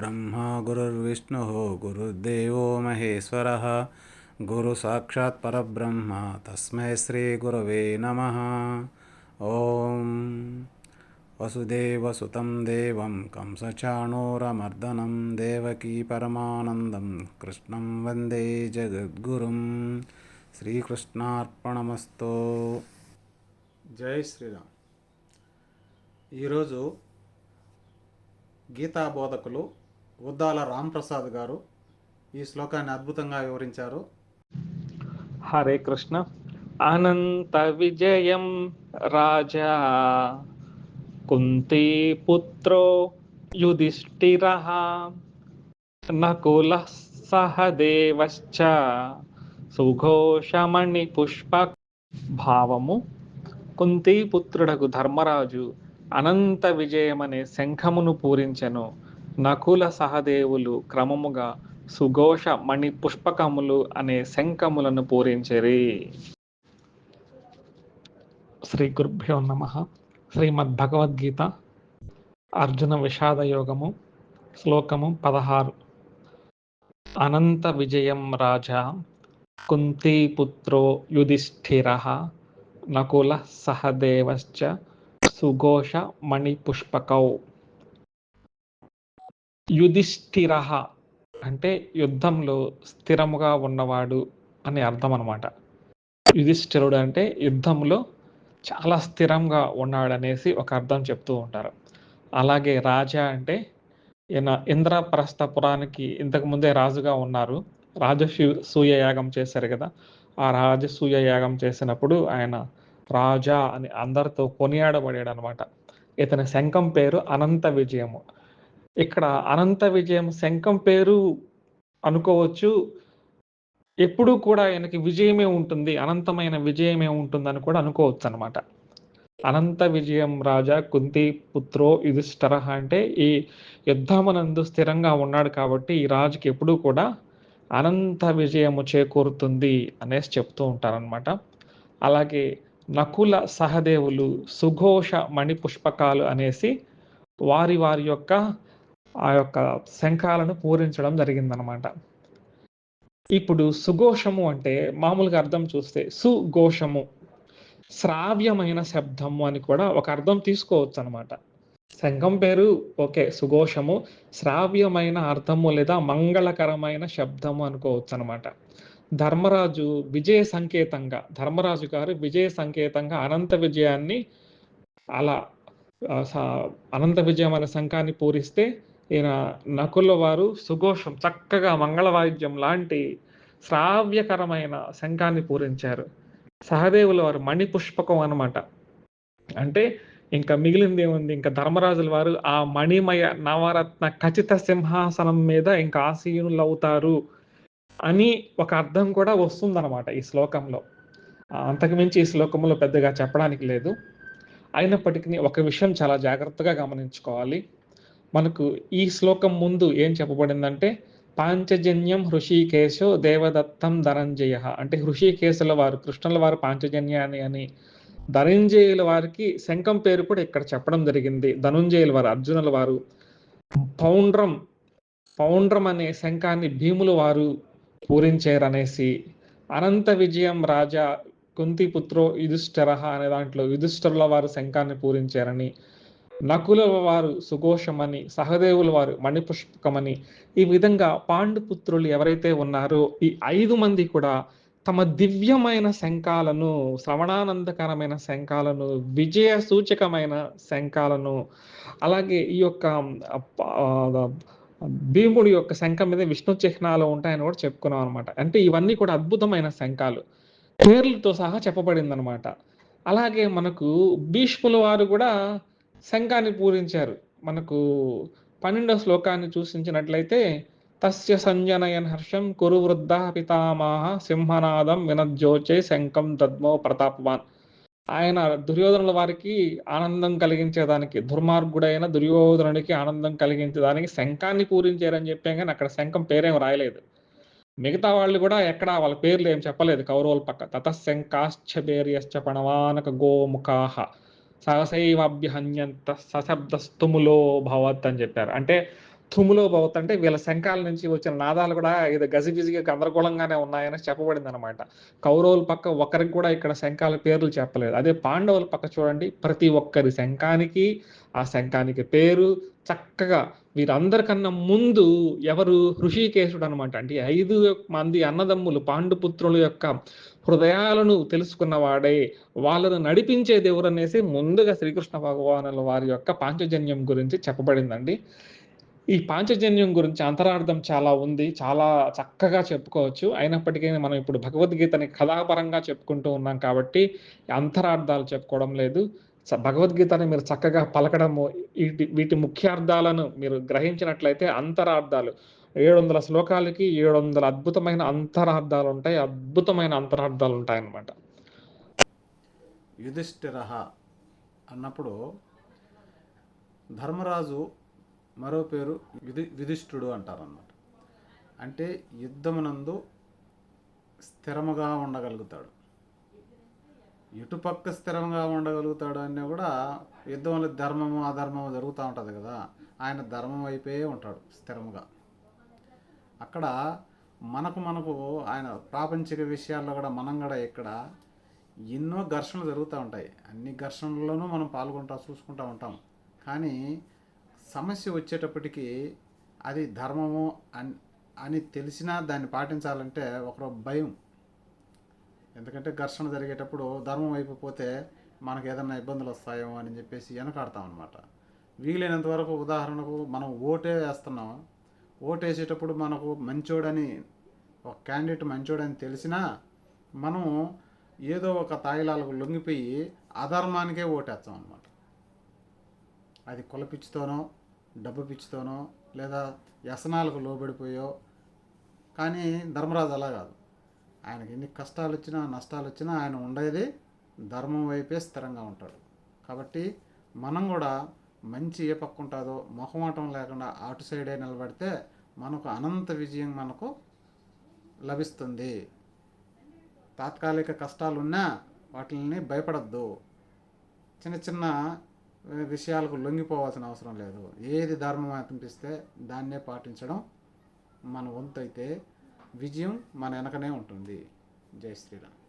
गुरुर्ब्रह्मा गुरुर्विष्णुः गुरुर्देवो महेश्वरः गुरुसाक्षात् परब्रह्म तस्मै श्रीगुरवे नमः ॐ वसुदेवसुतं देवं कंसचाणूरमर्दनं देवकी परमानन्दं कृष्णं वन्दे जगद्गुरुं శ్రీకృష్ణార్పణమస్తో జై శ్రీరామ్ ఈరోజు గీతా బోధకులు ఉద్దాల రాంప్రసాద్ గారు ఈ శ్లోకాన్ని అద్భుతంగా వివరించారు. హరే కృష్ణ. అనంత విజయం రాజా. కుంతీ పుత్రో యుధిష్ఠిర. నకుల సహదేవశ్చ. సుఘోషమణి పుష్ప. భావము కుంతీపుత్రుడకు ధర్మరాజు అనంత విజయమనే శంఖమును పూరించెను. నకుల సహదేవులు క్రమముగా సుఘోష మణి పుష్పకములు అనే శంఖములను పూరించిరి. శ్రీ గురుభ్యో నమ. శ్రీమద్ భగవద్గీత అర్జున విషాద యోగము శ్లోకము పదహారు. అనంత విజయం రాజా కుంతీపుత్రో యుధిష్ఠిర నకుల సహదేవశ్చ సుఘోష మణిపుష్పకౌ యుధిష్ఠిర. అంటే యుద్ధంలో స్థిరముగా ఉన్నవాడు అని అర్థం అనమాట యుధిష్ఠిరుడు అంటే యుద్ధంలో చాలా స్థిరంగా ఉన్నాడనేసి ఒక అర్థం చెప్తూ ఉంటారు. అలాగే రాజా అంటే ఈయన ఇంద్రప్రస్థపురానికి ఇంతకుముందే రాజుగా ఉన్నారు. రాజసూయ యాగం చేశారు కదా. ఆ రాజసూయ యాగం చేసినప్పుడు ఆయన రాజా అని అందరితో కొనియాడబడాడు అనమాట ఇతని శంఖం పేరు అనంత విజయము. ఇక్కడ అనంత విజయం శంఖం పేరు అనుకోవచ్చు. ఎప్పుడూ కూడా ఆయనకి విజయమే ఉంటుంది అనంతమైన విజయమే ఉంటుందని కూడా అనుకోవచ్చు అనమాట అనంత విజయం రాజా కుంతి పుత్రో యుధిష్ఠర అంటే ఈ యుద్ధమునందు స్థిరంగా ఉన్నాడు కాబట్టి ఈ రాజుకి ఎప్పుడూ కూడా అనంత విజయము చేకూరుతుంది అనేసి చెప్తూ ఉంటారనమాట అలాగే నకుల సహదేవులు సుఘోష మణి పుష్పకాలు అనేసి వారి వారి యొక్క ఆ యొక్క శంఖాలను పూరించడం జరిగిందనమాట ఇప్పుడు సుఘోషము అంటే మామూలుగా అర్థం చూస్తే సుఘోషము శ్రావ్యమైన శబ్దము అని కూడా ఒక అర్థం తీసుకోవచ్చు అనమాట శంఖం పేరు ఓకే సుఘోషము శ్రావ్యమైన అర్థము లేదా మంగళకరమైన శబ్దము అనుకోవచ్చు అనమాట ధర్మరాజు విజయ సంకేతంగా ధర్మరాజు గారు విజయ సంకేతంగా అనంత విజయాన్ని అలా అనంత విజయం అనే శంఖాన్ని పూరిస్తే ఈయన నకుల వారు సుఘోషం చక్కగా మంగళ వాయిద్యం లాంటి శ్రావ్యకరమైన శంఖాన్ని పూరించారు. సహదేవుల వారు మణిపుష్పకం అనమాట అంటే ఇంకా మిగిలింది ఏముంది? ఇంకా ధర్మరాజుల వారు ఆ మణిమయ నవరత్న ఖచ్చిత సింహాసనం మీద ఇంకా ఆసీనులు అవుతారు అని ఒక అర్థం కూడా వస్తుందన్నమాట ఈ శ్లోకంలో. అంతకుమించి ఈ శ్లోకంలో పెద్దగా చెప్పడానికి లేదు. అయినప్పటికీ ఒక విషయం చాలా జాగ్రత్తగా గమనించుకోవాలి. మనకు ఈ శ్లోకం ముందు ఏం చెప్పబడిందంటే పాంచజన్యం హృషికేశో దేవదత్తం ధనంజయ అంటే హృషికేశుల వారు కృష్ణుల వారు పాంచజన్యాన్ని అని. ధనంజయుల వారికి శంఖం పేరు కూడా ఇక్కడ చెప్పడం జరిగింది. ధనుంజయుల వారు అర్జునుల వారు. పౌండ్రం పౌండ్రం అనే శంఖాన్ని భీముల వారు పూరించారనేసి అనంత విజయం రాజా కుంతిపుత్రో యుధిష్ఠర అనే దాంట్లో యుధిష్ఠరుల వారు శంఖాన్ని పూరించారని. నకుల వారు సుఘోషమని సహదేవుల వారు మణిపుష్పకమని ఈ విధంగా పాండుపుత్రులు ఎవరైతే ఉన్నారో ఈ ఐదు మంది కూడా తమ దివ్యమైన శంఖాలను శ్రవణానందకరమైన శంఖాలను విజయ సూచకమైన శంఖాలను అలాగే ఈ యొక్క భీముడి యొక్క శంఖం మీద విష్ణు చిహ్నాలు ఉంటాయని కూడా చెప్పుకున్నాం అనమాట అంటే ఇవన్నీ కూడా అద్భుతమైన శంఖాలు. పేర్లతో సహా చెప్పబడింది అనమాట అలాగే మనకు భీష్ముల వారు కూడా శంఖాన్ని పూరించారు. మనకు పన్నెండవ శ్లోకాన్ని చూసించినట్లయితే తస్య సంజనయన్ హర్షం కురు వృద్ధ పితామహ సింహనాదం వినజ్జోచే శంఖం దద్మో ప్రతాపవాన్. ఆయన దుర్యోధనుల వారికి ఆనందం కలిగించేదానికి దుర్మార్గుడైన దుర్యోధనుడికి ఆనందం కలిగించేదానికి శంఖాన్ని పూరించారని చెప్పాం కానీ అక్కడ శంఖం పేరేం రాయలేదు. మిగతా వాళ్ళు కూడా ఎక్కడ వాళ్ళ పేర్లు ఏం చెప్పలేదు. కౌరవుల పక్క తతశంకాశ్చ బేర్యశ్చ పణవానక గోముఖాహ సహసైవాభ్యహన్యంత సశబ్దస్తుములో భవత్ అని చెప్పారు. అంటే తుములో భవత్ అంటే వీళ్ళ శంఖాల నుంచి వచ్చిన నాదాలు కూడా ఇది గజిబిజిగా గందరగోళంగానే ఉన్నాయని చెప్పబడింది అనమాట కౌరవుల పక్క ఒకరికి కూడా ఇక్కడ శంఖాల పేర్లు చెప్పలేదు. అదే పాండవుల పక్క చూడండి. ప్రతి ఒక్కరి శంఖానికి ఆ శంఖానికి పేరు చక్కగా వీరందరికన్నా ముందు ఎవరు? ఋషికేశుడు అనమాట అంటే ఐదు మంది అన్నదమ్ములు పాండుపుత్రుల యొక్క హృదయాలను తెలుసుకున్నవాడే. వాళ్ళను నడిపించేది ఎవరు అనేసి ముందుగా శ్రీకృష్ణ భగవానుల వారి యొక్క పాంచజన్యం గురించి చెప్పబడిందండి. ఈ పాంచజన్యం గురించి అంతరార్థం చాలా ఉంది చాలా చక్కగా చెప్పుకోవచ్చు. అయినప్పటికీ మనం ఇప్పుడు భగవద్గీతని కథాపరంగా చెప్పుకుంటూ ఉన్నాం కాబట్టి అంతరార్థాలు చెప్పుకోవడం లేదు. స- భగవద్గీతని మీరు చక్కగా పలకడము వీటి వీటి ముఖ్యార్థాలను మీరు గ్రహించినట్లయితే అంతరార్థాలు. ఏడు వందల శ్లోకాలకి ఏడు వందల అద్భుతమైన అంతరార్థాలు ఉంటాయి అద్భుతమైన అంతరార్థాలు ఉంటాయి అన్నమాట యుధిష్ఠిర అన్నప్పుడు ధర్మరాజు మరో పేరు విధి విధిష్ఠుడు అంటారన్నమాట. అంటే యుద్ధమునందు స్థిరముగా ఉండగలుగుతాడు. ఇటుపక్క స్థిరంగా ఉండగలుగుతాడు అన్నీ కూడా యుద్ధంలో ధర్మము అధర్మము జరుగుతూ ఉంటుంది కదా ఆయన ధర్మం అయిపోయే ఉంటాడు స్థిరముగా. అక్కడ మనకు మనకు ఆయన ప్రాపంచిక విషయాల్లో కూడా మనం కూడా ఇక్కడ ఎన్నో ఘర్షణలు జరుగుతూ ఉంటాయి. అన్ని ఘర్షణల్లోనూ మనం పాల్గొంటా చూసుకుంటూ ఉంటాం. కానీ సమస్య వచ్చేటప్పటికి అది ధర్మము అని అని తెలిసినా దాన్ని పాటించాలంటే ఒక భయం. ఎందుకంటే ఘర్షణ జరిగేటప్పుడు ధర్మం అయిపోతే మనకు ఏదైనా ఇబ్బందులు వస్తాయేమో అని చెప్పేసి వెనకాడతాం అనమాట వీలైనంత వరకు ఉదాహరణకు మనం ఓటే వేస్తున్నాం. ఓటు వేసేటప్పుడు మనకు మంచోడని ఒక క్యాండిడేట్ మంచోడని తెలిసినా మనం ఏదో ఒక తాయిలాలకు లొంగిపోయి అధర్మానికే ఓటేస్తాం అనమాట అది కులపిచ్చుతోనో డబ్బు పిచ్చితోనో లేదా వ్యసనాలకు లోబడిపోయో కానీ ధర్మరాజు అలా కాదు. ఆయనకి ఎన్ని కష్టాలు వచ్చినా నష్టాలు వచ్చినా ఆయన ఉండేది ధర్మం వైపే స్థిరంగా ఉంటాడు. కాబట్టి మనం కూడా మంచి ఏ పక్క ఉంటుందో మొహమాటం లేకుండా అటు సైడే నిలబడితే మనకు అనంత విజయం మనకు లభిస్తుంది. తాత్కాలిక కష్టాలు ఉన్నా వాటిని భయపడద్దు. చిన్న చిన్న విషయాలకు లొంగిపోవాల్సిన అవసరం లేదు. ఏది ధర్మం అనిపిస్తే దాన్నే పాటించడం మన వంతు అయితే విజయం మన వెనకనే ఉంటుంది. జై శ్రీరామ్.